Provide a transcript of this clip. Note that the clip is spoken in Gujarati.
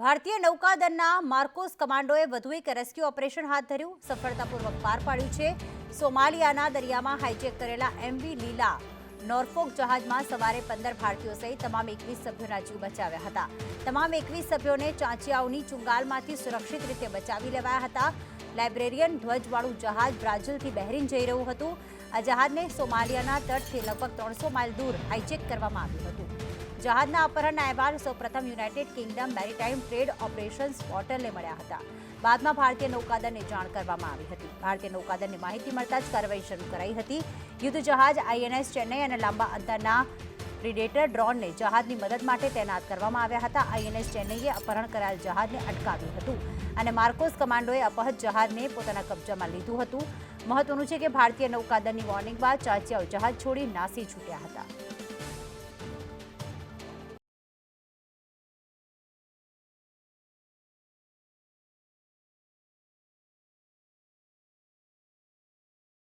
ભારતીય નૌકાદળના માર્કોસ કમાન્ડોએ વધુ એક રેસ્ક્યુ ઓપરેશન હાથ ધર્યું. સફળતાપૂર્વક પાર પાડ્યું છે. સોમાલિયાના દરિયામાં હાઇજેક કરેલા એમવી લીલા નોર્ફોક જહાજમાં સવારે પંદર ભારતીયો સહિત તમામ એકવીસ સભ્યોના જીવ બચાવ્યા હતા. તમામ એકવીસ સભ્યોને ચાંચિયાઓની ચુંગાલમાંથી સુરક્ષિત રીતે બચાવી લેવાયા હતા. લાઇબ્રેરિયન ધ્વજવાળું જહાજ બ્રાઝિલથી બહેરીન જઈ રહ્યું હતું. આ જહાજને સોમાલિયાના તટથી લગભગ ત્રણસો માઇલ દૂર હાઇજેક કરવામાં આવ્યું હતું. જહાજના અપહરણના અહેવાલ સૌપ્રથમ United Kingdom Maritime Trade Operations પોર્ટલને મળ્યા હતા. બાદમાં ભારતીય નૌકાદળને જાણ કરવામાં આવી હતી. ભારતીય નૌકાદળની માહિતી મળતા જ કાર્યવાહી શરૂ કરાઈ હતી. યુદ્ધ જહાજ આઈએનએસ ચેન્નઈ અને લાંબા અંતરના પ્રિડેટર ડ્રોનને જહાજની મદદ માટે તૈનાત કરવામાં આવ્યા હતા. આઈએનએસ ચેન્નઈએ અપહરણ કરાયેલ જહાજને અટકાવ્યું હતું અને માર્કોસ કમાન્ડોએ અપહત જહાજને પોતાના કબજામાં લીધું હતું. મહત્વનું છે કે ભારતીય નૌકાદળની વોર્નિંગ બાદ ચાચિયાઓ જહાજ છોડી નાસી છૂટ્યા હતા.